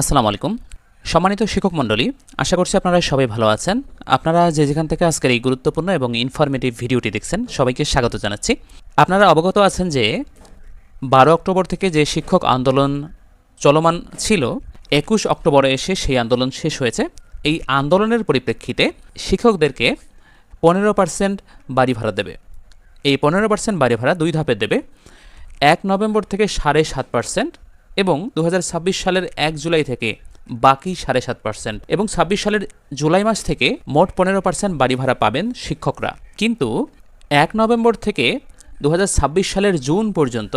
আসসালামু আলাইকুম। সম্মানিত শিক্ষক মণ্ডলী, আশা করছি আপনারা সবাই ভালো আছেন। আপনারা যে যেখান থেকে আজকের এই গুরুত্বপূর্ণ এবং ইনফরমেটিভ ভিডিওটি দেখছেন, সবাইকে স্বাগত জানাচ্ছি। আপনারা অবগত আছেন যে বারো অক্টোবর থেকে যে শিক্ষক আন্দোলন চলমান ছিল, একুশ অক্টোবরে এসে সেই আন্দোলন শেষ হয়েছে। এই আন্দোলনের পরিপ্রেক্ষিতে শিক্ষকদেরকে পনেরো পার্সেন্ট বাড়ি ভাড়া দেবে। এই পনেরো পার্সেন্ট বাড়ি ভাড়া দুই ধাপে দেবে। এক নভেম্বর থেকে সাড়ে সাত পার্সেন্ট এবং দু হাজার ছাব্বিশ সালের এক জুলাই থেকে বাকি সাড়ে সাত পার্সেন্ট এবং ছাব্বিশ সালের জুলাই মাস থেকে মোট পনেরো পার্সেন্ট বাড়ি ভাড়া পাবেন শিক্ষকরা। কিন্তু এক নভেম্বর থেকে দু হাজার ছাব্বিশ সালের জুন পর্যন্ত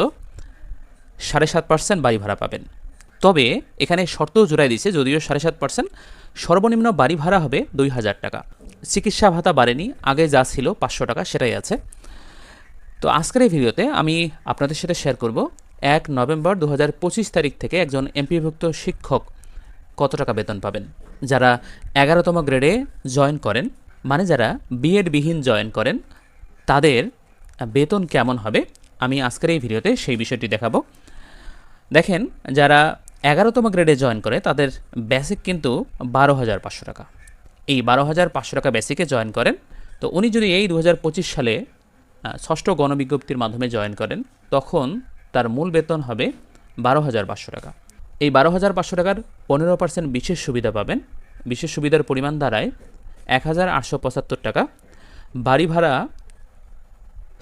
সাড়ে সাত পার্সেন্ট বাড়ি ভাড়া পাবেন। তবে এখানে শর্তও জোড়াই দিয়েছে, যদিও সাড়ে সাত পার্সেন্ট সর্বনিম্ন বাড়ি ভাড়া হবে দুই হাজার টাকা। চিকিৎসা ভাতা বাড়েনি, আগে যা ছিল পাঁচশো টাকা সেটাই আছে। তো আজকের এই ভিডিওতে আমি আপনাদের সাথে শেয়ার করব এক নভেম্বর দু হাজার পঁচিশ তারিখ থেকে একজন এমপিভুক্ত শিক্ষক কত টাকা বেতন পাবেন? যারা এগারোতম গ্রেডে জয়েন করেন মানে যারা বিএড বিহীন জয়েন করেন, তাদের বেতন কেমন হবে? আমি আজকের এই ভিডিওতে সেই বিষয়টি দেখাবো। দেখেন, যারা এগারোতম গ্রেডে জয়েন করে, তাদের বেসিক কিন্তু বারো হাজার পাঁচশো টাকা। এই বারো হাজার পাঁচশো টাকা বেসিকে জয়েন করেন, তো উনি যদি এই দু হাজার পঁচিশ সালে ষষ্ঠ গণবিজ্ঞপ্তির মাধ্যমে জয়েন করেন, তখন তার মূল বেতন হবে বারো হাজার পাঁচশো টাকা। এই বারো হাজার পাঁচশো টাকার পনেরো পার্সেন্ট বিশেষ সুবিধা পাবেন। বিশেষ সুবিধার পরিমাণ দাঁড়ায় এক হাজার আটশো পঁচাত্তর টাকা। বাড়ি ভাড়া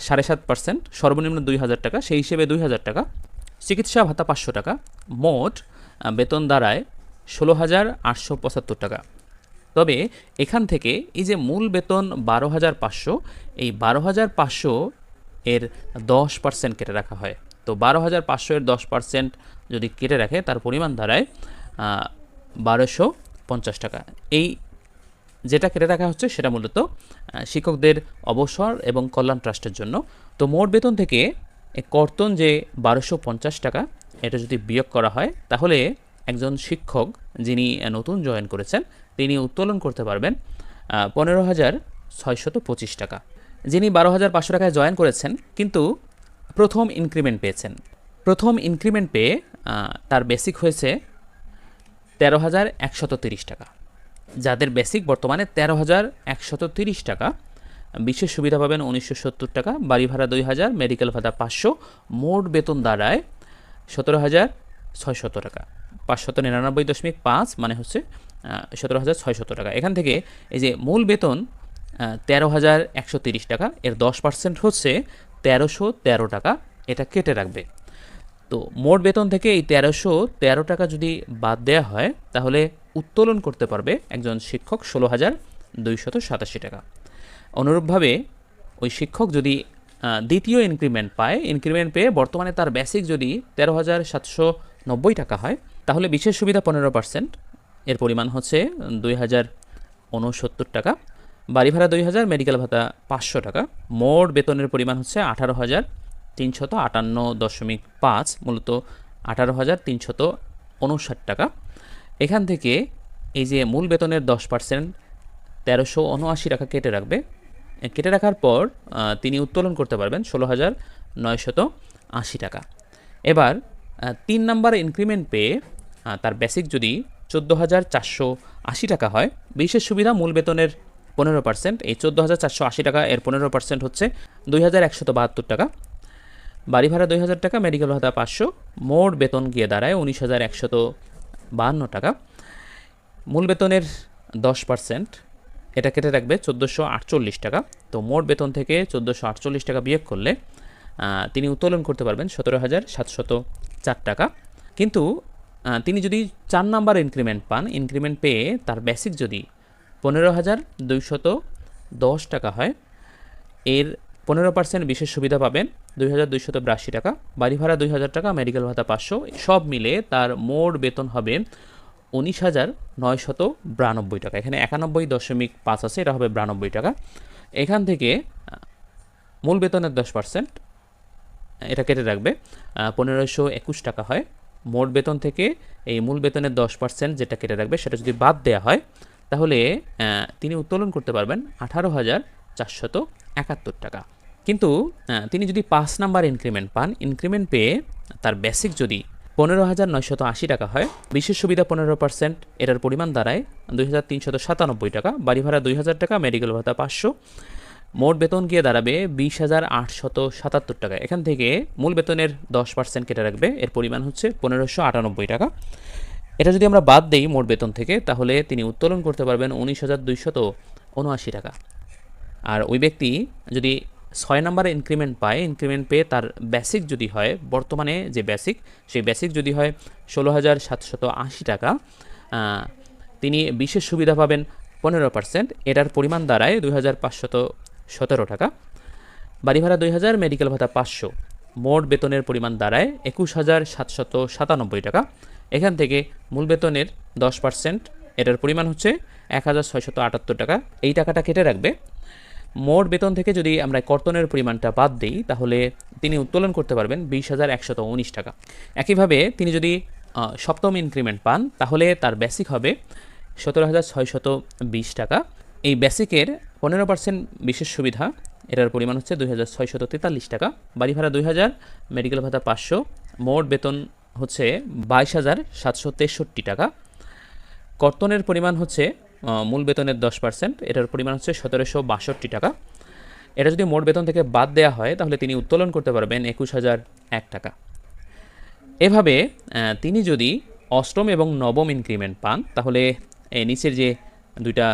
সাড়ে সাত পার্সেন্ট সর্বনিম্ন দুই হাজার টাকা, সেই হিসেবে দুই হাজার টাকা। চিকিৎসা ভাতা পাঁচশো টাকা। মোট বেতন দাঁড়ায় ষোলো হাজার আটশো পঁচাত্তর টাকা। তবে এখান থেকে এই যে মূল বেতন বারো হাজার পাঁচশো, এই বারো হাজার পাঁচশো এর দশ পার্সেন্ট কেটে রাখা হয়। তো বারো হাজার পাঁচশো এর দশ পার্সেন্ট যদি কেটে রাখে, তার পরিমাণ দাঁড়ায় বারোশো পঞ্চাশ টাকা। এই যেটা কেটে রাখা হচ্ছে সেটা মূলত শিক্ষকদের অবসর এবং কল্যাণ ট্রাস্টের জন্য। তো মোট বেতন থেকে কর্তন যে বারোশো পঞ্চাশ টাকা, এটা যদি বিয়োগ করা হয়, তাহলে একজন শিক্ষক যিনি নতুন জয়েন করেছেন, তিনি উত্তোলন করতে পারবেন পনেরো হাজার ছয়শত পঁচিশ টাকা। যিনি বারো হাজার পাঁচশো টাকায় জয়েন করেছেন, কিন্তু প্রথম ইনক্রিমেন্ট পেয়েছেন। প্রথম ইনক্রিমেন্ট পেয়ে তার বেসিক হয়েছে তেরো হাজার একশত তিরিশ টাকা। যাদের বেসিক বর্তমানে তেরো হাজার একশত তিরিশ টাকা, বিশেষ সুবিধা পাবেন উনিশশো সত্তর টাকা বাড়ি ভাড়া দুই হাজার মেডিকেল ভাড়া পাঁচশো, মোট বেতন দাঁড়ায় সতেরো হাজার ছয়শত টাকা। পাঁচশত নিরানব্বই দশমিক পাঁচ মানে হচ্ছে সতেরো হাজার ছয়শত টাকা। এখান থেকে এই যে মূল বেতন তেরো হাজার একশো তিরিশ টাকা, এর দশ পার্সেন্ট হচ্ছে তেরোশো তেরো টাকা এটা কেটে রাখবে। তো মোট বেতন থেকে এই তেরোশো তেরো টাকা যদি বাদ দেওয়া হয়, তাহলে উত্তোলন করতে পারবে একজন শিক্ষক ষোলো হাজার দুইশত সাতাশি টাকা। অনুরূপভাবে ওই শিক্ষক যদি দ্বিতীয় ইনক্রিমেন্ট পায় ইনক্রিমেন্ট পেয়ে বর্তমানে তার বেসিক যদি তেরো হাজার সাতশো নব্বই টাকা হয়, তাহলে বিশেষ সুবিধা পনেরো পার্সেন্ট এর পরিমাণ হচ্ছে দুই হাজার উনসত্তর টাকা। বাড়ি ভাড়া দুই হাজার মেডিকেল ভাতা পাঁচশো টাকা। মোট বেতনের পরিমাণ হচ্ছে আঠারো হাজার তিনশত আটান্ন দশমিক পাঁচ, মূলত আঠারো হাজার তিনশত উনষাট টাকা। এখান থেকে এই যে মূল বেতনের দশ পার্সেন্ট তেরোশো উনআশি টাকা কেটে রাখবে। কেটে রাখার পর তিনি উত্তোলন করতে পারবেন ষোলো হাজার নয়শত আশি টাকা। এবার তিন নাম্বার ইনক্রিমেন্ট পেয়ে তার বেসিক যদি চোদ্দ হাজার চারশো আশি টাকা হয়, বিশেষ সুবিধা মূল বেতনের পনেরো পার্সেন্ট এই চোদ্দ হাজার চারশো আশি টাকা, এর পনেরো পার্সেন্ট হচ্ছে দুই হাজার একশত বাহাত্তর টাকা। বাড়ি ভাড়া দুই হাজার টাকা মেডিকেল ভাতা পাঁচশো, মোট বেতন গিয়ে দাঁড়ায় উনিশ হাজার একশত বাহান্ন টাকা। মূল বেতনের দশ পার্সেন্ট এটা কেটে রাখবে চোদ্দোশো আটচল্লিশ টাকা। তো মোট বেতন থেকে চোদ্দোশো আটচল্লিশ টাকা বিয়োগ করলে তিনি উত্তোলন করতে পারবেন সতেরো হাজার সাতশত চার টাকা। কিন্তু তিনি যদি চার নাম্বার ইনক্রিমেন্ট পান ইনক্রিমেন্ট পেয়ে তার বেসিক যদি পনেরো হাজার দুইশত দশ টাকা হয়। এর পনেরো পার্সেন্ট বিশেষ সুবিধা পাবেন দুই হাজার দুইশত বিরাশি টাকা। বাড়ি ভাড়া দুই হাজার টাকা মেডিকেল ভাতা পাঁচশো। সব মিলে তার মোট বেতন হবে উনিশ হাজার নয়শত বিরানব্বই টাকা। এখানে একানব্বই দশমিক পাঁচ আছে, এটা হবে বিরানব্বই টাকা। এখান থেকে মূল বেতনের দশ পার্সেন্ট এটা কেটে রাখবে পনেরোশো একুশ টাকা হয়। মোট বেতন থেকে এই মূল বেতনের দশ পার্সেন্ট যেটা কেটে রাখবে, সেটা যদি বাদ দেওয়া হয় তাহলে তিনি উত্তোলন করতে পারবেন আঠারো হাজার চারশত একাত্তর টাকা। কিন্তু তিনি যদি পাঁচ নাম্বার ইনক্রিমেন্ট পান ইনক্রিমেন্ট পেয়ে তার বেসিক যদি পনেরো হাজার নয়শত আশি টাকা হয়, বিশেষ সুবিধা পনেরো পার্সেন্ট এটার পরিমাণ দাঁড়ায় দুই হাজার তিনশত সাতানব্বই টাকা বাড়ি ভাড়া দুই হাজার টাকা মেডিকেল ভাতা পাঁচশো। মোট বেতন গিয়ে দাঁড়াবে বিশ হাজার আটশত সাতাত্তর টাকা। এখান থেকে মূল বেতনের দশ পার্সেন্ট কেটে রাখবে, এর পরিমাণ হচ্ছে পনেরোশো আটানব্বই টাকা। এটা যদি আমরা বাদ দেই মোট বেতন থেকে, তাহলে তিনি উত্তোলন করতে পারবেন উনিশ হাজার দুইশত উনআশি টাকা। আর ওই ব্যক্তি যদি ছয় নম্বরে ইনক্রিমেন্ট পায় ইনক্রিমেন্ট পেয়ে তার বেসিক যদি হয়, বর্তমানে যে বেসিক সেই বেসিক যদি হয় ষোলো হাজার সাতশত আশি টাকা তিনি বিশেষ সুবিধা পাবেন পনেরো পার্সেন্ট। এটার পরিমাণ দাঁড়ায় দুই হাজার পাঁচশত সতেরো টাকা। বাড়ি ভাড়া দুই হাজার মেডিকেল ভাতা পাঁচশো। মোট বেতনের পরিমাণ দাঁড়ায় একুশ হাজার সাতশত সাতানব্বই টাকা। এখান থেকে মূল বেতনের দশ পার্সেন্ট, এটার পরিমাণ হচ্ছে এক হাজার ছয়শত আটাত্তর টাকা। এই টাকাটা কেটে রাখবে। মোট বেতন থেকে যদি আমরা কর্তনের পরিমাণটা বাদ দিই, তাহলে তিনি উত্তোলন করতে পারবেন বিশ হাজার একশত উনিশ টাকা। একইভাবে তিনি যদি সপ্তম ইনক্রিমেন্ট পান, তাহলে তার বেসিক হবে সতেরো হাজার ছয়শত বিশ টাকা। এই বেসিকের পনেরো পার্সেন্ট বিশেষ সুবিধা, এটার পরিমাণ হচ্ছে দুই হাজার ছয়শত তেতাল্লিশ টাকা। বাড়ি ভাড়া দুই হাজার, মেডিকেল ভাতা পাঁচশো। মোট বেতন হচ্ছে বাইশ হাজার সাতশো তেষট্টি টাকা। কর্তনের পরিমাণ হচ্ছে মূল বেতনের দশ পার্সেন্ট। এটার পরিমাণ হচ্ছে সতেরোশো বাষট্টি টাকা। এটা যদি মোট বেতন থেকে বাদ দেওয়া হয়, তাহলে তিনি উত্তোলন করতে পারবেন একুশ হাজার এক টাকা। এভাবে তিনি যদি অষ্টম এবং নবম ইনক্রিমেন্ট পান, তাহলে নিচের যে দুইটা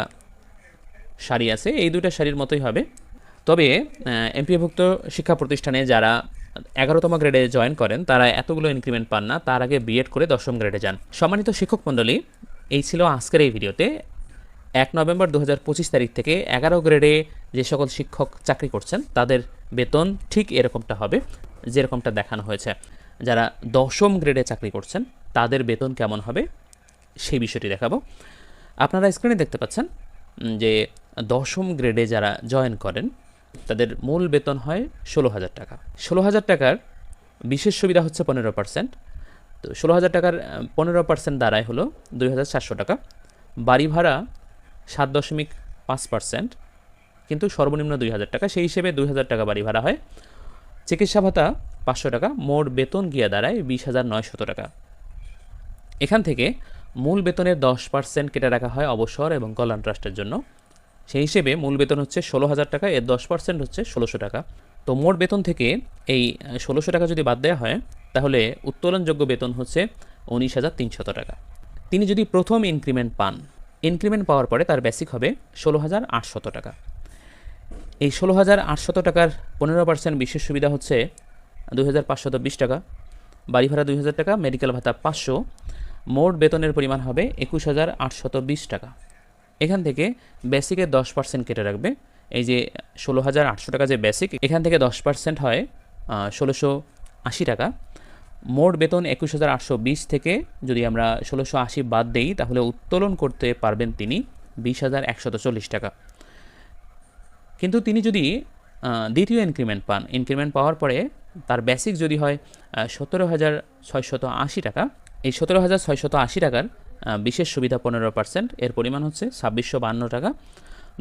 সারি আছে, এই দুইটা সারির মতোই হবে। তবে এমপিভুক্ত শিক্ষা প্রতিষ্ঠানে যারা এগারোতম গ্রেডে জয়েন করেন, তারা এতগুলো ইনক্রিমেন্ট পান না, তার আগে বিএড করে দশম গ্রেডে যান। সম্মানিত শিক্ষক মণ্ডলী, এই ছিল আজকের এই ভিডিওতে এক নভেম্বর দু হাজার পঁচিশ তারিখ থেকে এগারো গ্রেডে যে সকল শিক্ষক চাকরি করছেন, তাদের বেতন ঠিক এরকমটা হবে, যেরকমটা দেখানো হয়েছে। যারা দশম গ্রেডে চাকরি করছেন, তাদের বেতন কেমন হবে, সেই বিষয়টি দেখাবো। আপনারা স্ক্রিনে দেখতে পাচ্ছেন যে দশম গ্রেডে যারা জয়েন করেন তাদের মূল বেতন হয় ষোলো হাজার টাকা। ষোলো হাজার টাকার বিশেষ সুবিধা হচ্ছে পনেরো পার্সেন্ট। তো ষোলো হাজার টাকার পনেরো পার্সেন্ট দাঁড়ায় হলো দুই হাজার চারশো টাকা। বাড়ি ভাড়া সাত দশমিক পাঁচ পার্সেন্ট, কিন্তু সর্বনিম্ন দুই হাজার টাকা। সেই হিসেবে দুই হাজার টাকা বাড়ি ভাড়া হয়। চিকিৎসা ভাতা পাঁচশো টাকা, মোট বেতন গিয়ে দাঁড়ায় বিশ হাজার নয়শত টাকা। এখান থেকে মূল বেতনের দশ পার্সেন্ট কেটে রাখা হয় অবসর এবং কল্যাণ ট্রাস্টের জন্য। সেই হিসেবে মূল বেতন হচ্ছে ষোলো হাজার টাকা, এর দশ পার্সেন্ট হচ্ছে ষোলোশো টাকা। তো মোট বেতন থেকে এই ষোলোশো টাকা যদি বাদ দেওয়া হয়, তাহলে উত্তোলনযোগ্য বেতন হচ্ছে উনিশ হাজার তিনশত টাকা। তিনি যদি প্রথম ইনক্রিমেন্ট পান ইনক্রিমেন্ট পাওয়ার পরে তার বেসিক হবে ষোলো হাজার আটশত টাকা। এই ষোলো হাজার আটশত টাকার পনেরো পার্সেন্ট বিশেষ সুবিধা হচ্ছে দুই হাজার পাঁচশত বিশ টাকা বাড়ি ভাড়া দুই হাজার টাকা মেডিকেল ভাতা পাঁচশো, মোট বেতনের পরিমাণ হবে একুশ হাজার আটশত বিশ টাকা। এখান থেকে বেসিকের দশ পার্সেন্ট কেটে রাখবে। এই যে ষোলো হাজার আটশো টাকা যে বেসিক এখান থেকে দশ পার্সেন্ট হয় ষোলোশো আশি টাকা। মোট বেতন একুশ হাজার আটশো বিশ থেকে যদি আমরা ষোলোশো আশি বাদ দেই, তাহলে উত্তোলন করতে পারবেন তিনি বিশ হাজার একশত চল্লিশ টাকা। কিন্তু তিনি যদি দ্বিতীয় ইনক্রিমেন্ট পান ইনক্রিমেন্ট পাওয়ার পরে তার বেসিক যদি হয় সতেরো হাজার ছয়শত আশি টাকা। এই সতেরো হাজার ছয়শত আশি টাকার বিশেষ সুবিধা পনেরো পার্সেন্ট এর পরিমাণ হচ্ছে ছাব্বিশশো বান্ন টাকা।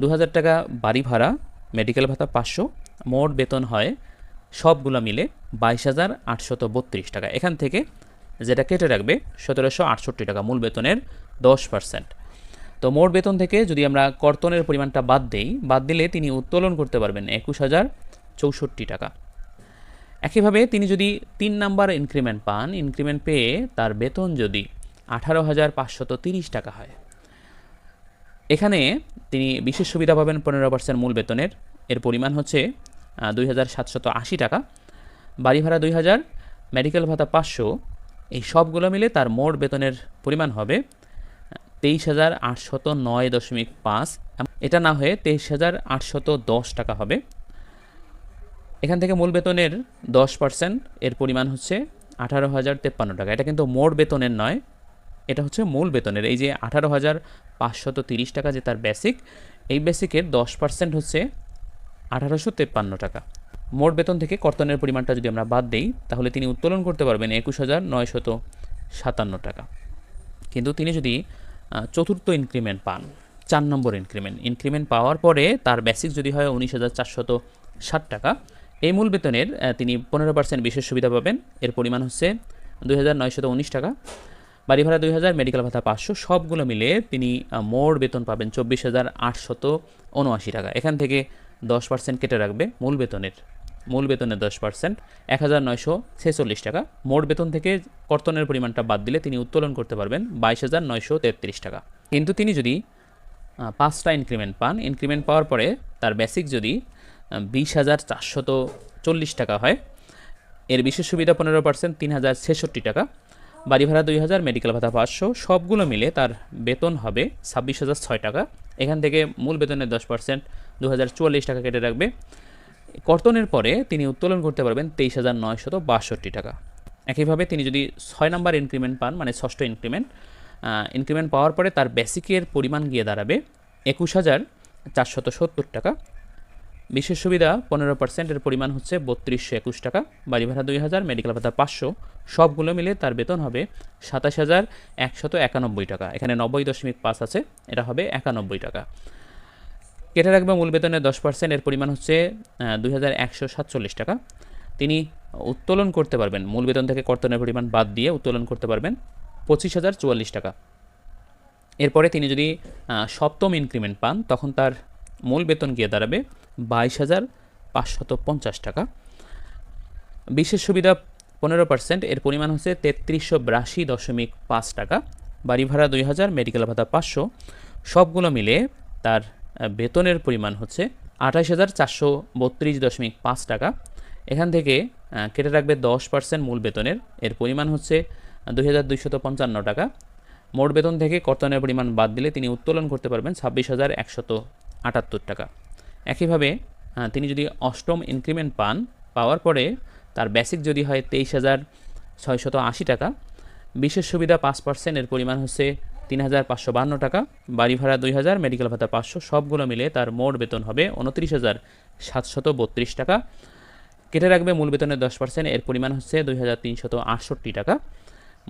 দু হাজার টাকা বাড়ি ভাড়া মেডিকেল ভাতা পাঁচশো। মোট বেতন হয় সবগুলো মিলে বাইশ হাজার আটশত বত্রিশ টাকা। এখান থেকে যেটা কেটে রাখবে, সতেরোশো আটষট্টি টাকা মূল বেতনের দশ পার্সেন্ট তো মোট বেতন থেকে যদি আমরা কর্তনের পরিমাণটা বাদ দেই, বাদ দিলে তিনি উত্তোলন করতে পারবেন একুশ হাজার চৌষট্টি টাকা। একইভাবে তিনি যদি তিন নাম্বার ইনক্রিমেন্ট পান, ইনক্রিমেন্ট পেয়ে তার বেতন যদি আঠারো হাজার পাঁচশত তিরিশ টাকা হয়। এখানে তিনি বিশেষ সুবিধা পাবেন পনেরো পার্সেন্ট মূল বেতনের। এর পরিমাণ হচ্ছে দুই হাজার সাতশত আশি টাকা। বাড়ি ভাড়া দুই হাজার মেডিকেল ভাতা পাঁচশো। এই সবগুলো মিলে তার মোট বেতনের পরিমাণ হবে তেইশ হাজার আটশত নয় দশমিক পাঁচ। এটা না হয়ে তেইশ হাজার আটশত দশ টাকা হবে। এখান থেকে মূল বেতনের দশ পার্সেন্ট। এর পরিমাণ হচ্ছে আঠারো হাজার তেপ্পান্ন টাকা। এটা কিন্তু মোট বেতনের নয়। এটা হচ্ছে মূল বেতনের। এই যে আঠারো হাজার পাঁচশত তিরিশ টাকা যে তার বেসিক এই বেসিকের দশ পার্সেন্ট হচ্ছে আঠারোশো তেপ্পান্ন টাকা। মোট বেতন থেকে কর্তনের পরিমাণটা যদি আমরা বাদ দিই, তাহলে তিনি উত্তোলন করতে পারবেন একুশ হাজার নয়শত সাতান্ন টাকা। কিন্তু তিনি যদি চতুর্থ ইনক্রিমেন্ট পান, চার নম্বর ইনক্রিমেন্ট ইনক্রিমেন্ট পাওয়ার পরে তার বেসিক যদি হয় উনিশ হাজার চারশত ষাট টাকা, এই মূল বেতনের তিনি পনেরো পার্সেন্ট বিশেষ সুবিধা পাবেন। এর পরিমাণ হচ্ছে দুই হাজার নয়শত উনিশ টাকা। বাড়ি ভাড়া দুই হাজার মেডিকেল ভাতা পাঁচশো, সবগুলো মিলে তিনি মোট বেতন পাবেন চব্বিশ হাজার আটশত উনআশি টাকা। এখান থেকে দশ পার্সেন্ট কেটে রাখবে মূল বেতনের মূল বেতনের দশ পার্সেন্ট এক হাজার নয়শো ছেচল্লিশ টাকা। মোট বেতন থেকে কর্তনের পরিমাণটা বাদ দিলে তিনি উত্তোলন করতে পারবেন বাইশ হাজার নয়শো তেত্রিশ টাকা। কিন্তু তিনি যদি পাঁচটা ইনক্রিমেন্ট পান ইনক্রিমেন্ট পাওয়ার পরে তার বেসিক যদি বিশ হাজার চারশত চল্লিশ টাকা হয়, এর বিশেষ সুবিধা পনেরো পার্সেন্ট তিন হাজার ছেষট্টি টাকা। বাড়ি ভাড়া দুই হাজার মেডিকেল ভাতা পাঁচশো, সবগুলো মিলে তার বেতন হবে ছাব্বিশ হাজার ছয় টাকা। এখান থেকে মূল বেতনের দশ পার্সেন্ট দু হাজার চুয়াল্লিশ টাকা কেটে রাখবে। কর্তনের পরে তিনি উত্তোলন করতে পারবেন তেইশ হাজার নয়শত বাষট্টি টাকা। একইভাবে তিনি যদি ছয় নাম্বার ইনক্রিমেন্ট পান মানে ষষ্ঠ ইনক্রিমেন্ট ইনক্রিমেন্ট পাওয়ার পরে তার বেসিকের পরিমাণ গিয়ে দাঁড়াবে একুশ হাজার চারশত সত্তর টাকা। বিশেষ সুবিধা, পনেরো পার্সেন্টের পরিমাণ হচ্ছে বত্রিশশো একুশ টাকা। বাড়ি ভাড়া দুই হাজার মেডিকেল ভাতা পাঁচশো। সবগুলো মিলে তার বেতন হবে সাতাশ হাজার একশত একানব্বই টাকা। এখানে নব্বই দশমিক পাঁচ আছে, এটা হবে একানব্বই টাকা। কেটে রাখবে মূল বেতনের দশ পার্সেন্ট এর পরিমাণ হচ্ছে দুই হাজার একশো সাতচল্লিশ টাকা। তিনি উত্তোলন করতে পারবেন, মূল বেতন থেকে কর্তনের পরিমাণ বাদ দিয়ে উত্তোলন করতে পারবেন পঁচিশ হাজার চুয়াল্লিশ টাকা। এরপরে তিনি যদি সপ্তম ইনক্রিমেন্ট পান, তখন তার মূল বেতন গিয়ে দাঁড়াবে বাইশ হাজার পাঁচশত পঞ্চাশ টাকা। বিশেষ সুবিধা পনেরো পার্সেন্ট এর পরিমাণ হচ্ছে তেত্রিশশো বিরাশি দশমিক পাঁচ টাকা। বাড়ি ভাড়া দুই হাজার মেডিকেল ভাতা পাঁচশো। সবগুলো মিলে তার বেতনের পরিমাণ হচ্ছে আঠাশ হাজার চারশো বত্রিশ দশমিক পাঁচ টাকা। এখান থেকে কেটে রাখবে দশ পার্সেন্ট মূল বেতনের। এর পরিমাণ হচ্ছে দুই হাজার দুইশত পঞ্চান্ন টাকা। মোট বেতন থেকে কর্তনের পরিমাণ বাদ দিলে তিনি উত্তোলন করতে পারবেন ছাব্বিশ হাজার একশত আটাত্তর টাকা। একইভাবে তিনি যদি অষ্টম ইনক্রিমেন্ট পান, পাওয়ার পরে তার বেসিক যদি হয় তেইশ হাজার ছয়শত আশি টাকা। বিশেষ সুবিধা পাঁচ পার্সেন্ট এর পরিমাণ হচ্ছে তিন হাজার পাঁচশো বান্ন টাকা। বাড়ি ভাড়া দুই হাজার মেডিকেল ভাতা পাঁচশো, সবগুলো মিলে তার মোট বেতন হবে উনত্রিশ হাজার সাতশত বত্রিশ টাকা। কেটে রাখবে মূল বেতনের দশ পার্সেন্ট এর পরিমাণ হচ্ছে দুই হাজার তিনশত আটষট্টি টাকা।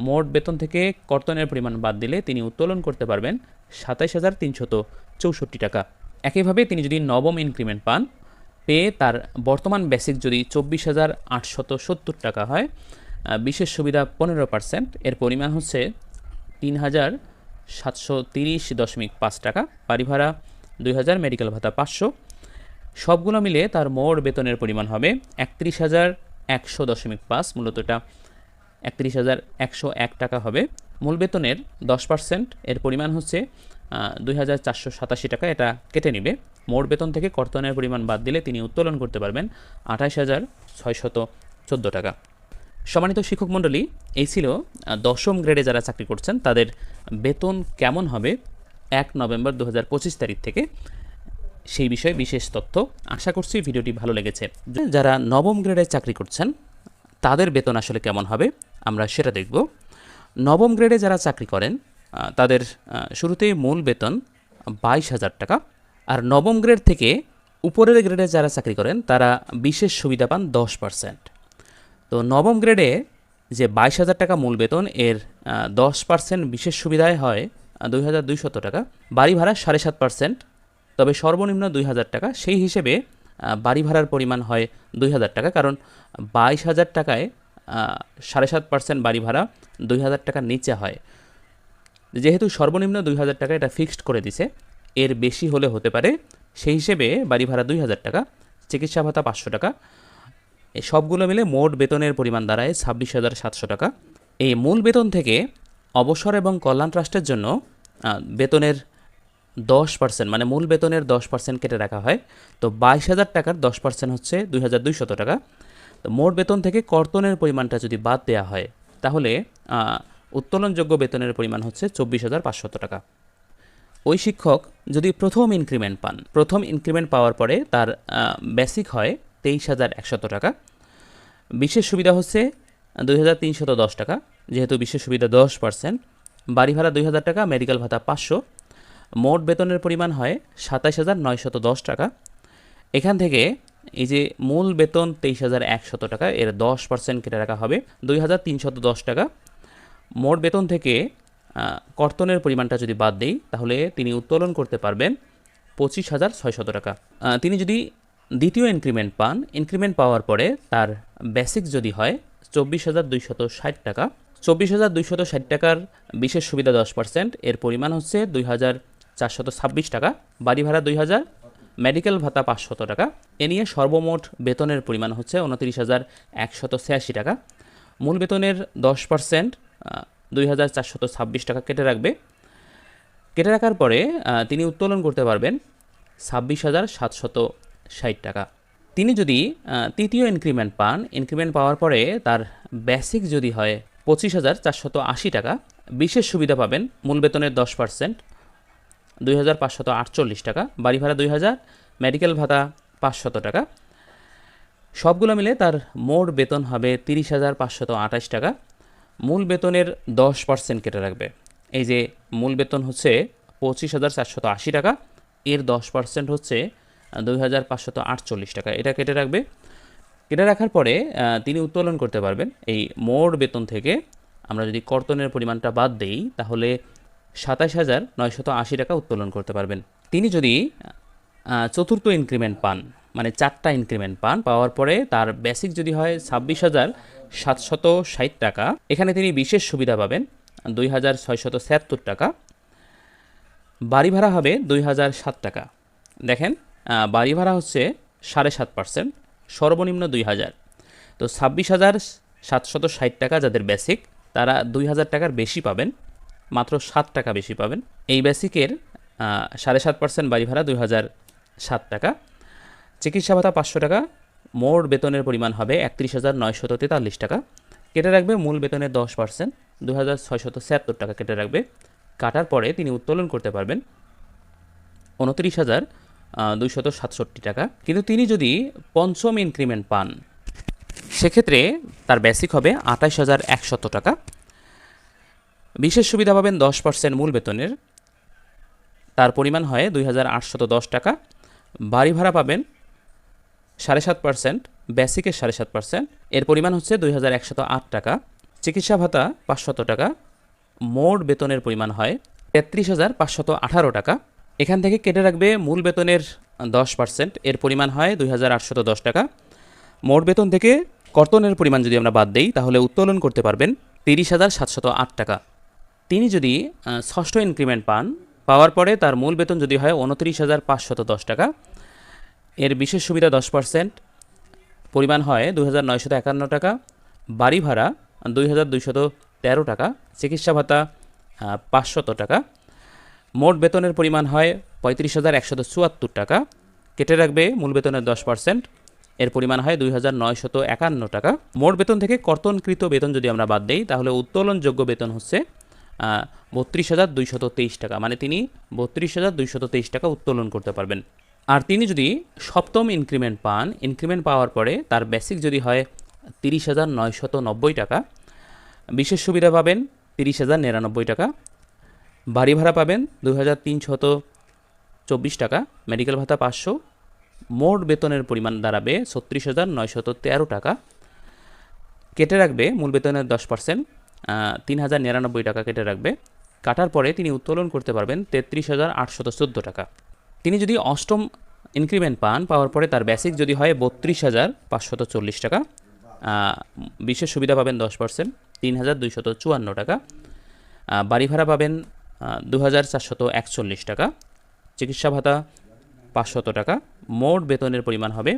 মোট বেতন থেকে কর্তনের পরিমাণ বাদ দিলে তিনি উত্তোলন করতে পারবেন সাতাইশ হাজার তিনশত চৌষট্টি টাকা। একইভাবে তিনি যদি নবম ইনক্রিমেন্ট পান, পেয়ে তার বর্তমান বেসিক যদি চব্বিশ হাজার আটশত সত্তর টাকা হয় বিশেষ সুবিধা পনেরো পার্সেন্ট এর পরিমাণ হচ্ছে তিন হাজার সাতশো তিরিশ দশমিক পাঁচ টাকা, বাড়ি ভাড়া দুই হাজার মেডিকেল ভাতা পাঁচশো। সবগুলো মিলে তার মোট বেতনের পরিমাণ হবে একত্রিশ হাজার একশো দশমিক পাঁচ, মূলত এটা একত্রিশ হাজার একশো এক টাকা হবে। মূল বেতনের দশ পার্সেন্ট এর পরিমাণ হচ্ছে দুই হাজার চারশো সাতাশি টাকা এটা কেটে নেবে। মোট বেতন থেকে কর্তনের পরিমাণ বাদ দিলে তিনি উত্তোলন করতে পারবেন আঠাশ হাজার ছয়শত চোদ্দ টাকা। সম্মানিত শিক্ষক মণ্ডলী, এই ছিল দশম গ্রেডে যারা চাকরি করছেন, তাদের বেতন কেমন হবে এক নভেম্বর দু হাজার পঁচিশ তারিখ থেকে? সেই বিষয়ে বিশেষ তথ্য। আশা করছি ভিডিওটি ভালো লেগেছে। যারা নবম গ্রেডে চাকরি করছেন, তাদের বেতন আসলে কেমন হবে আমরা সেটা দেখব। নবম গ্রেডে যারা চাকরি করেন তাদের শুরুতেই মূল বেতন বাইশ হাজার টাকা। আর নবম গ্রেড থেকে উপরের গ্রেডে যারা চাকরি করেন, তারা বিশেষ সুবিধা পান দশ পার্সেন্ট। তো নবম গ্রেডে যে বাইশ হাজার টাকা মূল বেতন, এর দশ পার্সেন্ট বিশেষ সুবিধায় হয় দুই হাজার দুইশত টাকা। বাড়ি ভাড়া সাড়ে সাত পার্সেন্ট, তবে সর্বনিম্ন দুই হাজার টাকা। সেই হিসেবে বাড়ি ভাড়ার পরিমাণ হয় দুই হাজার টাকা, কারণ বাইশ হাজার টাকায় সাড়ে সাত পার্সেন্ট বাড়ি ভাড়া দুই হাজার টাকার নিচে হয়। যেহেতু সর্বনিম্ন দুই হাজার টাকা এটা ফিক্সড করে দিছে, এর বেশি হলে হতে পারে সেই হিসেবে বাড়ি ভাড়া দুই হাজার টাকা, চিকিৎসা ভাতা পাঁচশো টাকা। সবগুলো মিলে মোট বেতনের পরিমাণ দাঁড়ায় ছাব্বিশ হাজার সাতশো টাকা। এই মূল বেতন থেকে অবসর এবং কল্যাণ ট্রাস্টের জন্য বেতনের দশ পার্সেন্ট মানে মূল বেতনের দশ পার্সেন্ট কেটে রাখা হয়। তো বাইশ হাজার টাকার দশ পার্সেন্ট হচ্ছে দুই হাজার দুইশত টাকা। তো মোট বেতন থেকে কর্তনের পরিমাণটা যদি বাদ দেওয়া হয়, তাহলে উত্তোলনযোগ্য বেতনের পরিমাণ হচ্ছে চব্বিশ হাজার পাঁচশত টাকা। ওই শিক্ষক যদি প্রথম ইনক্রিমেন্ট পান, প্রথম ইনক্রিমেন্ট পাওয়ার পরে তার বেসিক হয় তেইশ হাজার একশত টাকা। বিশেষ সুবিধা হচ্ছে দুই হাজার তিনশত দশ টাকা, যেহেতু বিশেষ সুবিধা দশ পার্সেন্ট। বাড়ি ভাড়া দুই হাজার টাকা, মেডিকেল ভাতা পাঁচশো। মোট বেতনের পরিমাণ হয় সাতাশ হাজার নয়শত দশ টাকা। এখান থেকে এই যে মূল বেতন তেইশ হাজার একশত টাকা, এর দশ পার্সেন্ট কেটে রাখা হবে দুই হাজার তিনশত দশ টাকা। মোট বেতন থেকে কর্তনের পরিমাণটা যদি বাদ দেই, তাহলে তিনি উত্তোলন করতে পারবেন পঁচিশ হাজার ছয়শত টাকা। তিনি যদি দ্বিতীয় ইনক্রিমেন্ট পান, ইনক্রিমেন্ট পাওয়ার পরে তার বেসিক যদি হয় চব্বিশ হাজার দুইশত ষাট টাকা। চব্বিশ হাজার দুইশত ষাট টাকার বিশেষ সুবিধা দশ পার্সেন্ট, এর পরিমাণ হচ্ছে দুই হাজার চারশত ছাব্বিশ টাকা। বাড়ি ভাড়া দুই হাজার, মেডিকেল ভাতা পাঁচশত টাকা। এ নিয়ে সর্বমোট বেতনের পরিমাণ হচ্ছে উনত্রিশ হাজার একশত ছিয়াশি টাকা। মূল বেতনের দশ পার্সেন্ট দুই হাজার ছাব্বিশ টাকা কেটে রাখবে। কেটে রাখার পরে তিনি উত্তোলন করতে পারবেন ছাব্বিশ হাজার সাতশত ষাট টাকা। তিনি যদি তৃতীয় ইনক্রিমেন্ট পান, ইনক্রিমেন্ট পাওয়ার পরে তার বেসিক যদি হয় পঁচিশ হাজার চারশত আশি টাকা। বিশেষ সুবিধা পাবেন মূল বেতনের দশ পার্সেন্ট, দুই হাজার পাঁচশত আটচল্লিশ টাকা, বাড়ি ভাড়া দুই হাজার, মেডিকেল ভাতা পাঁচশত টাকা। সবগুলো মিলে তার মোট বেতন হবে তিরিশ হাজার পাঁচশত আঠাশ টাকা। মূল বেতনের দশ পার্সেন্ট কেটে রাখবে। এই যে মূল বেতন হচ্ছে পঁচিশ হাজার চারশত আশি টাকা, এর দশ পার্সেন্ট হচ্ছে দুই হাজার পাঁচশত আটচল্লিশ টাকা। এটা কেটে রাখবে। কেটে রাখার পরে তিনি উত্তোলন করতে পারবেন। এই মোট বেতন থেকে আমরা যদি কর্তনের পরিমাণটা বাদ দেই, তাহলে সাতাশ হাজার নয়শত আশি টাকা উত্তোলন করতে পারবেন। তিনি যদি চতুর্থ ইনক্রিমেন্ট পান মানে চারটা ইনক্রিমেন্ট পান, পাওয়ার পরে তার বেসিক যদি হয় ছাব্বিশ হাজার সাতশত ষাট টাকা। এখানে তিনি বিশেষ সুবিধা পাবেন, দুই হাজার ছয়শত ছিয়াত্তর টাকা। বাড়ি ভাড়া হবে দুই হাজার সাত টাকা। দেখেন বাড়ি ভাড়া হচ্ছে সাড়ে সাত পার্সেন্ট, সর্বনিম্ন দুই হাজার। তো ছাব্বিশ হাজার সাতশত ষাট টাকা যাদের বেসিক তারা দুই হাজার টাকার বেশি পাবেন, মাত্র সাত টাকা বেশি পাবেন। এই বেসিকের সাড়ে সাত পার্সেন্ট বাড়ি ভাড়া দুই হাজার সাত টাকা। চিকিৎসা ভাতা পাঁচশো টাকা মোট বেতনের পরিমাণ হবে একত্রিশ হাজার নয়শত তেতাল্লিশ টাকা। কেটে রাখবে মূল বেতনের দশ পার্সেন্ট দু হাজার ছয়শত টাকা কেটে রাখবে। কাটার পরে তিনি উত্তোলন করতে পারবেন উনত্রিশ হাজার দুইশত সাতষট্টি টাকা। কিন্তু তিনি যদি পঞ্চম ইনক্রিমেন্ট পান, সেক্ষেত্রে তার বেসিক হবে আঠাশ হাজার একশত টাকা। বিশেষ সুবিধা পাবেন দশ পার্সেন্ট মূল বেতনের। তার পরিমাণ হয় দুই হাজার আটশত দশ টাকা। বাড়ি ভাড়া পাবেন সাড়ে সাত পার্সেন্ট, বেসিকের সাড়ে সাত পার্সেন্ট, এর পরিমাণ হচ্ছে দুই হাজার একশত আট টাকা, চিকিৎসা ভাতা পাঁচশত টাকা, মোট বেতনের পরিমাণ হয় তেত্রিশ হাজার পাঁচশত আঠারো টাকা। এখান থেকে কেটে রাখবে মূল বেতনের দশ পার্সেন্ট, এর পরিমাণ হয় দুই হাজার আটশত দশ টাকা। মোট বেতন থেকে কর্তনের পরিমাণ যদি আমরা বাদ দেই, তাহলে উত্তোলন করতে পারবেন তিরিশ হাজার সাতশত আট টাকা। তিনি যদি ষষ্ঠ ইনক্রিমেন্ট পান, পাওয়ার পরে তার মূল বেতন যদি হয় উনত্রিশ হাজার পাঁচশত দশ টাকা। এর বিশেষ সুবিধা দশ পার্সেন্ট পরিমাণ হয় দুই হাজার নয়শত একান্ন টাকা। বাড়ি ভাড়া দুই হাজার দুইশত তেরো টাকা। চিকিৎসা ভাতা পাঁচশত টাকা। মোট বেতনের পরিমাণ হয় পঁয়ত্রিশ হাজার একশত চুয়াত্তর টাকা। কেটে রাখবে মূল বেতনের দশ পার্সেন্ট এর পরিমাণ হয় দুই হাজার নয়শত একান্ন টাকা। মোট বেতন থেকে কর্তনকৃত বেতন যদি আমরা বাদ দিই, তাহলে উত্তোলনযোগ্য বেতন হচ্ছে বত্রিশ হাজার দুইশত তেইশ টাকা। মানে তিনি বত্রিশ হাজার দুইশত তেইশ টাকা উত্তোলন করতে পারবেন। আর তিনি যদি সপ্তম ইনক্রিমেন্ট পান, ইনক্রিমেন্ট পাওয়ার পরে তার বেসিক যদি হয় তিরিশ হাজার নয়শত নব্বই টাকা, বিশেষ সুবিধা পাবেন তিরিশ হাজার নিরানব্বই টাকা, বাড়ি ভাড়া পাবেন দুই হাজার তিনশত চব্বিশ টাকা মেডিকেল ভাতা পাঁচশো, মোট বেতনের পরিমাণ দাঁড়াবে ছত্রিশ হাজার নয়শত তেরো টাকা, কেটে রাখবে মূল বেতনের দশ পার্সেন্ট তিন হাজার নিরানব্বই টাকা কেটে রাখবে, কাটার পরে তিনি উত্তোলন করতে পারবেন তেত্রিশ হাজার আটশত চোদ্দ টাকা। তিনি যদি অষ্টম ইনক্রিমেন্ট পান, পাওয়ার পরে তার বেসিক যদি হয় বত্রিশ হাজার পাঁচশত চল্লিশ টাকা। বিশেষ সুবিধা পাবেন দশ পার্সেন্ট তিন হাজার দুইশত চুয়ান্ন টাকা। বাড়ি ভাড়া পাবেন দু হাজার চারশত একচল্লিশ টাকা। চিকিৎসা ভাতা পাঁচশত টাকা। মোট বেতনের পরিমাণ হবে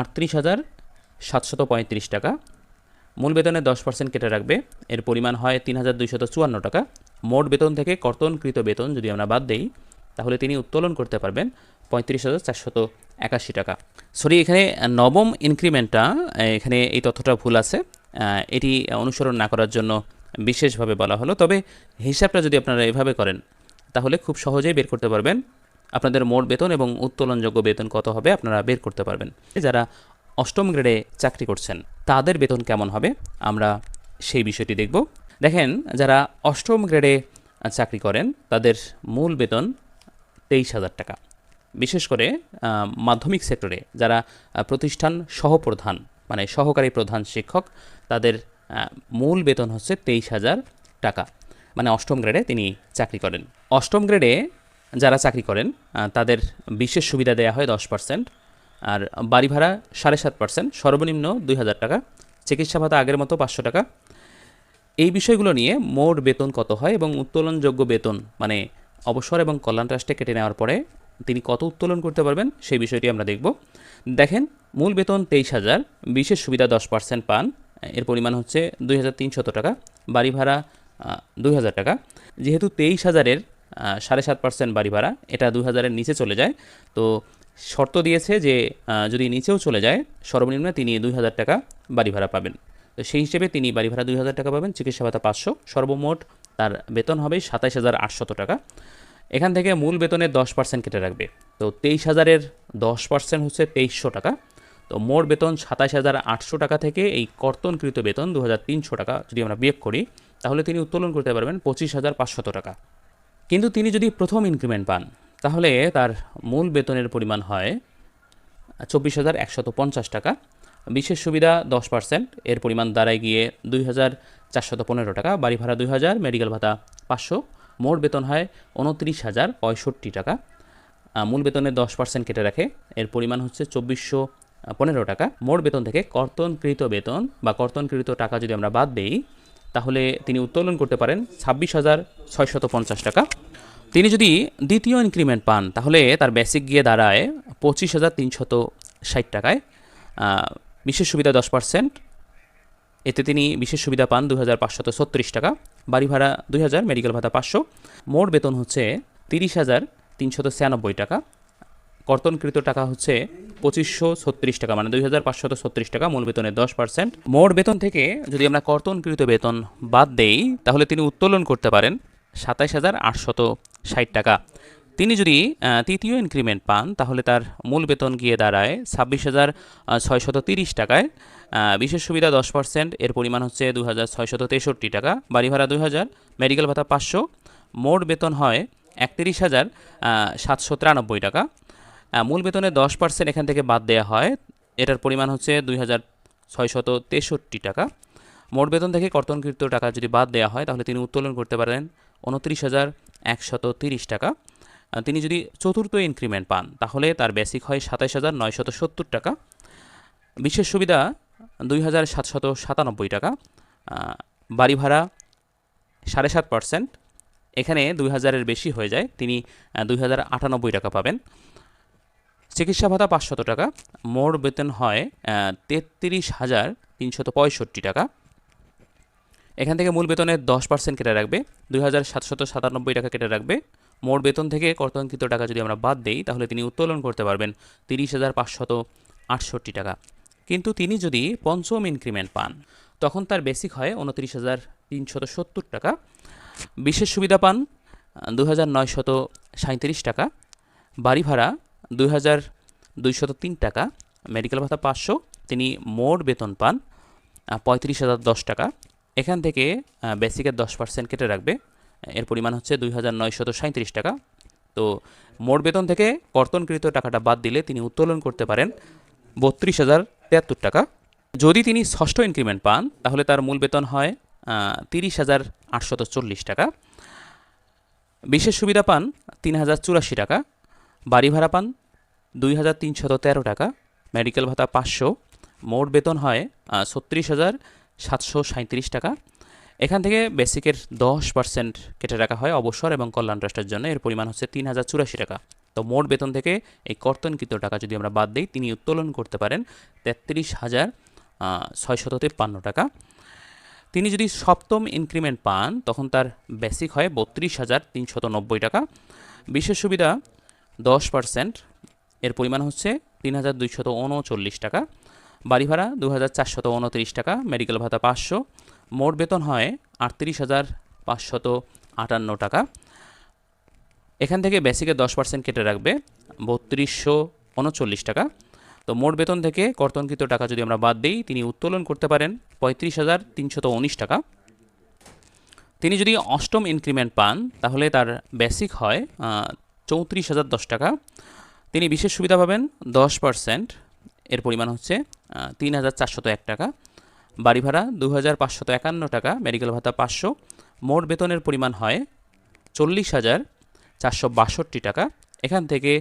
আটত্রিশ হাজার সাতশত পঁয়ত্রিশ টাকা। মূল বেতনের দশ পার্সেন্ট কেটে রাখবে। এর পরিমাণ হয় তিন হাজার দুইশত চুয়ান্ন টাকা। মোট বেতন থেকে কর্তনকৃত বেতন যদি আমরা বাদ দেই তাহলে তিনি উত্তোলন করতে পারবেন পঁয়ত্রিশ হাজার চারশত একাশি টাকা। সরি, এখানে নবম ইনক্রিমেন্টটা, এখানে এই তথ্যটা ভুল আছে। এটি অনুসরণ না করার জন্য বিশেষভাবে বলা হলো। তবে হিসাবটা যদি আপনারা এভাবে করেন, তাহলে খুব সহজেই বের করতে পারবেন। আপনাদের মোট বেতন এবং উত্তোলনযোগ্য বেতন কত হবে আপনারা বের করতে পারবেন। যারা অষ্টম গ্রেডে চাকরি করছেন, তাদের বেতন কেমন হবে? আমরা সেই বিষয়টি দেখব। দেখেন, যারা অষ্টম গ্রেডে চাকরি করেন, তাদের মূল বেতন তেইশ হাজার টাকা। বিশেষ করে মাধ্যমিক সেক্টরে যারা প্রতিষ্ঠান সহপ্রধান মানে সহকারী প্রধান শিক্ষক, তাদের মূল বেতন হচ্ছে তেইশ হাজার টাকা। মানে অষ্টম গ্রেডে তিনি চাকরি করেন। অষ্টম গ্রেডে যারা চাকরি করেন তাদের বিশেষ সুবিধা দেওয়া হয় দশ পার্সেন্ট, আর বাড়ি ভাড়া সাড়ে সাত পার্সেন্ট, সর্বনিম্ন দুই হাজার টাকা, চিকিৎসা ভাতা আগের মতো পাঁচশো টাকা। এই বিষয়গুলো নিয়ে মোট বেতন কত হয় এবং উত্তোলনযোগ্য বেতন মানে অবসর এবং কল্যাণ ট্রাস্টে কেটে নেওয়ার পরে তিনি কত উত্তোলন করতে পারবেন সেই বিষয়টি আমরা দেখব। দেখেন, মূল বেতন তেইশ হাজার, বিশেষ সুবিধা দশ পার্সেন্ট পান। এর পরিমাণ হচ্ছে দুই হাজার তিনশত টাকা, বাড়ি ভাড়া দুই হাজার টাকা। যেহেতু তেইশ হাজারের সাড়ে সাত পার্সেন্ট বাড়ি ভাড়া, এটা দুই হাজারের নিচে চলে যায়। তো শর্ত দিয়েছে যে যদি নিচেও চলে যায়, সর্বনিম্ন তিনি দুই হাজার টাকা বাড়ি ভাড়া পাবেন। তো সেই হিসেবে তিনি বাড়ি ভাড়া দুই হাজার টাকা পাবেন, চিকিৎসা ভাতা পাঁচশো, সর্বমোট তার বেতন হবে সাতাইশ হাজার আটশত টাকা। এখান থেকে মূল বেতনের দশ পার্সেন্ট কেটে রাখবে। তো তেইশ হাজারের দশ পার্সেন্ট হচ্ছে তেইশশো টাকা। তো মোট বেতন সাতাশ হাজার আটশো টাকা থেকে এই কর্তনকৃত বেতন দু হাজার তিনশো টাকা যদি আমরা বিয়োগ করি, তাহলে তিনি উত্তোলন করতে পারবেন পঁচিশ হাজার পাঁচশত টাকা। কিন্তু তিনি যদি প্রথম ইনক্রিমেন্ট পান, তাহলে তার মূল বেতনের পরিমাণ হয় চব্বিশ হাজার একশত পঞ্চাশ টাকা। বিশেষ সুবিধা দশ পার্সেন্ট এর পরিমাণ দাঁড়ায় গিয়ে দুই হাজার চারশত পনেরো টাকা, বাড়ি ভাড়া দুই হাজার মেডিকেল ভাতা পাঁচশো, মোট বেতন হয় উনত্রিশ হাজার পঁয়ষট্টি টাকা। মূল বেতনের দশ পার্সেন্ট কেটে রাখে, এর পরিমাণ হচ্ছে চব্বিশশো পনেরো টাকা। মোট বেতন থেকে কর্তনকৃত বেতন বা কর্তনকৃত টাকা যদি আমরা বাদ দেই, তাহলে তিনি উত্তোলন করতে পারেন ছাব্বিশ হাজার ছয়শত পঞ্চাশ টাকা। তিনি যদি দ্বিতীয় ইনক্রিমেন্ট পান, তাহলে তার বেসিক গিয়ে দাঁড়ায় পঁচিশ হাজার তিনশত ষাট টাকায়। বিশেষ সুবিধা দশ পার্সেন্ট এতে তিনি বিশেষ সুবিধা পান দু হাজার পাঁচশত টাকা বাড়ি ভাড়া দুই হাজার মেডিকেল ভাতা পাঁচশো, মোট বেতন হচ্ছে তিরিশ হাজার তিনশত ছিয়ানব্বই টাকা, কর্তনকৃত টাকা হচ্ছে পঁচিশশো ছত্রিশ টাকা মানে দুই হাজার পাঁচশত ছত্রিশ টাকা মূল বেতনের দশ পার্সেন্ট। মোট বেতন থেকে যদি আমরা কর্তনকৃত বেতন বাদ দেই, তাহলে তিনি উত্তোলন করতে পারেন সাতাইশ হাজার আটশত ষাট টাকা। তিনি যদি তৃতীয় ইনক্রিমেন্ট পান, তাহলে তার মূল বেতন গিয়ে দাঁড়ায় ছাব্বিশ হাজার ছয়শত তিরিশ টাকায়। বিশেষ সুবিধা দশ পার্সেন্ট এর পরিমাণ হচ্ছে দু হাজার ছয়শত তেষট্টি টাকা। বাড়ি ভাড়া দুই হাজার মেডিকেল ভাতা পাঁচশো, মোট বেতন হয় একত্রিশ হাজার সাতশো তিরানব্বই টাকা। মূল বেতনের দশ পার্সেন্ট এখান থেকে বাদ দেওয়া হয়, এটার পরিমাণ হচ্ছে দুই হাজার ছয়শত তেষট্টি টাকা। মোট বেতন থেকে কর্তনকৃত টাকা যদি বাদ দেওয়া হয়, তাহলে তিনি উত্তোলন করতে পারেন উনত্রিশ হাজার একশত তিরিশ টাকা। তিনি যদি চতুর্থ ইনক্রিমেন্ট পান, তাহলে তার বেসিক হয় সাতাইশ হাজার নয়শত সত্তর টাকা। বিশেষ সুবিধা, দুই হাজার সাতশত সাতানব্বই টাকা। বাড়ি ভাড়া সাড়ে সাত পার্সেন্ট এখানে দুই হাজারের বেশি হয়ে যায়, তিনি দুই হাজার আটানব্বই টাকা পাবেন। চিকিৎসা ভাতা পাঁচশত টাকা। মোট বেতন হয় তেত্রিশ হাজার তিনশত পঁয়ষট্টি টাকা। এখান থেকে মূল বেতনের দশ পার্সেন্ট কেটে রাখবে, দুই হাজার সাতশত সাতানব্বই টাকা কেটে রাখবে। মোট বেতন থেকে কর্তনকৃত টাকা যদি আমরা বাদ দেই, তাহলে তিনি উত্তোলন করতে পারবেন তিরিশ হাজার পাঁচশত আটষট্টি টাকা। কিন্তু তিনি যদি পঞ্চম ইনক্রিমেন্ট পান, তখন তার বেসিক হয় উনত্রিশ হাজার তিনশত সত্তর টাকা। বিশেষ সুবিধা পান দু হাজার নয়শত সাঁত্রিশ টাকা। বাড়ি ভাড়া দুই হাজার দুইশত তিন টাকা। মেডিকেল ভাতা পাঁচশো। তিনি মোট বেতন পান পঁয়ত্রিশ হাজার দশ টাকা। এখান থেকে বেসিকের দশ পার্সেন্ট কেটে রাখবে। এর পরিমাণ হচ্ছে দুই টাকা। তো মোট বেতন থেকে কর্তনকৃত টাকাটা বাদ দিলে তিনি উত্তোলন করতে পারেন বত্রিশ হাজার টাকা। যদি তিনি ষষ্ঠ ইনক্রিমেন্ট পান, তাহলে তার মূল বেতন হয় তিরিশ হাজার আটশত চল্লিশ টাকা। বিশেষ সুবিধা পান তিন হাজার চুরাশি টাকা। বাড়ি ভাড়া পান দুই হাজার তিনশত তেরো টাকা। মেডিকেল ভাতা পাঁচশো। মোট বেতন হয় ছত্রিশ হাজার সাতশো সাঁত্রিশ টাকা। এখান থেকে বেসিকের দশ পার্সেন্ট কেটে রাখা হয় অবসর এবং কল্যাণ ট্রাস্টের জন্য। এর পরিমাণ হচ্ছে তিন হাজার চুরাশি টাকা। তো মোট বেতন থেকে এই কর্তনকৃত টাকা যদি আমরা বাদ দিই, তিনি উত্তোলন করতে পারেন তেত্রিশ হাজার ছয়শত তেপ্পান্ন টাকা। তিনি যদি সপ্তম ইনক্রিমেন্ট পান, তখন তার বেসিক হয় বত্রিশ হাজার তিনশত নব্বই টাকা। বিশেষ সুবিধা, দশ পার্সেন্ট। এর পরিমাণ হচ্ছে তিন হাজার দুইশত উনচল্লিশ টাকা। বাড়ি ভাড়া দু হাজার চারশত উনত্রিশ টাকা। মেডিকেল ভাতা পাঁচশো। মোট বেতন হয় আটত্রিশ হাজার পাঁচশত আটান্ন টাকা। এখান থেকে বেসিকে দশ পার্সেন্ট কেটে রাখবে বত্রিশশো উনচল্লিশ টাকা। তো মোট বেতন থেকে কর্তনকৃত টাকা যদি আমরা বাদ দিই, তিনি উত্তোলন করতে পারেন পঁয়ত্রিশ হাজার তিনশত উনিশ টাকা। তিনি যদি অষ্টম ইনক্রিমেন্ট পান, তাহলে তার বেসিক হয় চৌত্রিশ হাজার দশ টাকা। তিনি বিশেষ সুবিধা পাবেন দশ পার্সেন্ট, এর পরিমাণ হচ্ছে তিন হাজার চারশত এক টাকা। বাড়ি ভাড়া দু হাজার পাঁচশত একান্ন টাকা মেডিকেল ভাতা পাঁচশো। মোট বেতনের পরিমাণ হয় চল্লিশ হাজার চারশো বাষট্টি টাকা। এখান থেকে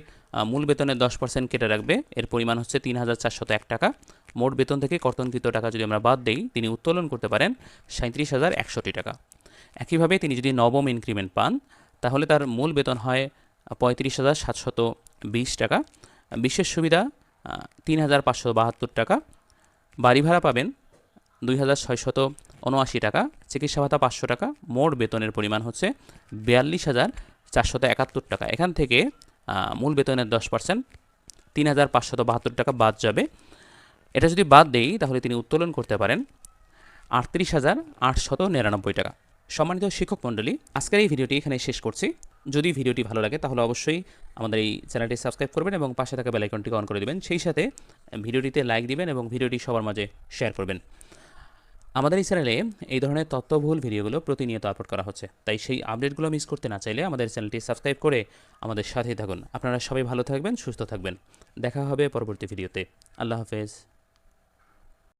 মূল বেতনের দশ পার্সেন্ট কেটে রাখবে। এর পরিমাণ হচ্ছে তিন হাজার চারশত এক টাকা। মোট বেতন থেকে কর্তনকৃত টাকা যদি আমরা বাদ দিই, তিনি উত্তোলন করতে পারেন সাঁত্রিশ হাজার একশোটি টাকা। একইভাবে তিনি যদি নবম ইনক্রিমেন্ট পান, তাহলে তার মূল বেতন হয় পঁয়ত্রিশ হাজার সাতশত বিশ টাকা। বিশেষ সুবিধা তিন হাজার পাঁচশো বাহাত্তর টাকা। বাড়ি ভাড়া পাবেন দুই হাজার ছয়শত টাকা, চিকিৎসা ভাতা পাঁচশো টাকা, মোট বেতনের পরিমাণ হচ্ছে বিয়াল্লিশ হাজার চারশত একাত্তর টাকা। এখান থেকে মূল বেতনের দশ পার্সেন্ট, তিন হাজার পাঁচশত বাহাত্তর টাকা বাদ যাবে। এটা যদি বাদ দেই, তাহলে তিনি উত্তোলন করতে পারেন আটত্রিশ হাজার আটশত নিরানব্বই টাকা। সম্মানিত শিক্ষক মণ্ডলী, আজকের এই ভিডিওটি এখানে শেষ করছি। যদি ভিডিওটি ভালো লাগে, তাহলে অবশ্যই আমাদের এই চ্যানেলটি সাবস্ক্রাইব করবেন এবং পাশে থাকা বেলাইকনটিকে অন করে দেবেন। সেই সাথে ভিডিওটিতে লাইক দিবেন এবং ভিডিওটি সবার মাঝে শেয়ার করবেন। আমাদের এই চ্যানেলে এই ধরনের তথ্যবহুল ভিডিওগুলো প্রতিনিয়ত আপলোড করা হচ্ছে। তাই সেই আপডেটগুলো মিস করতে না চাইলে আমাদের চ্যানেলটি সাবস্ক্রাইব করে আমাদের সাথেই থাকুন। আপনারা সবাই ভালো থাকবেন, সুস্থ থাকবেন। দেখা হবে পরবর্তী ভিডিওতে। আল্লাহ হাফেজ।